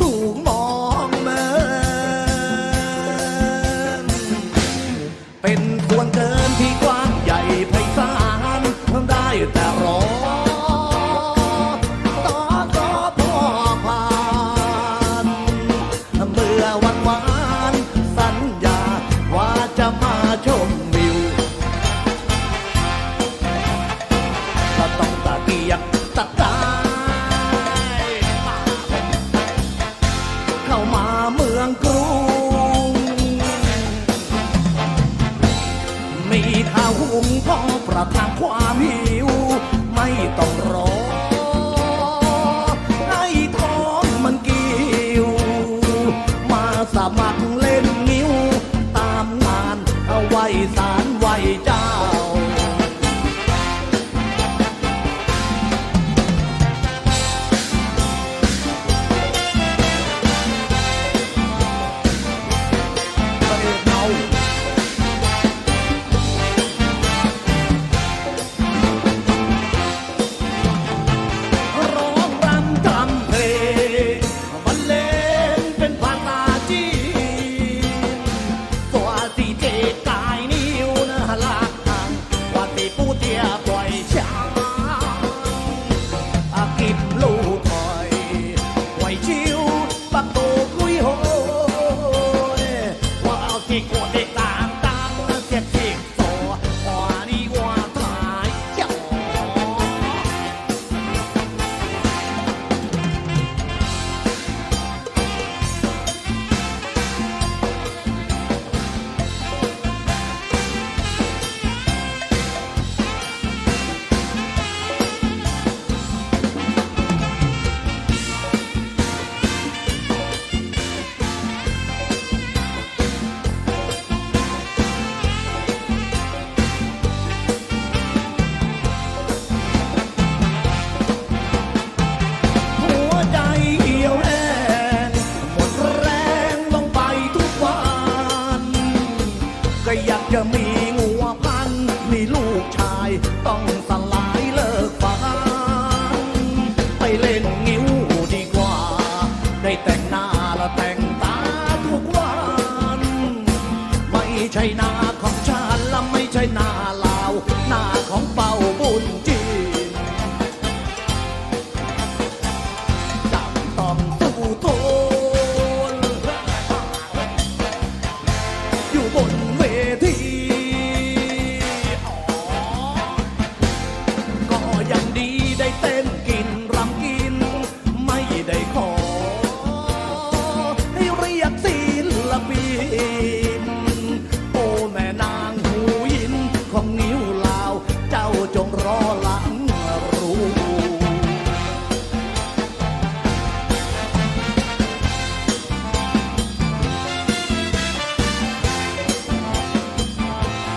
ถูกมองเหมินเป็นควรเกินที่กว้างใหญ่ไพศาลได้แต่ หุงพอประทังความหิว ไม่ต้องรอให้ท้องมันกิ้วมาสมัครเล่นนิ้ว ตามงานเอาไว้สารไว้เจ้า ก็อยากจะมีงัวพันมีลูกชาย ต้องสลายเลิกฝันไปเล่นงิ้วดีกว่า ได้แต่งหน้าและแต่งตาทุกวัน ไม่ใช่นา rola.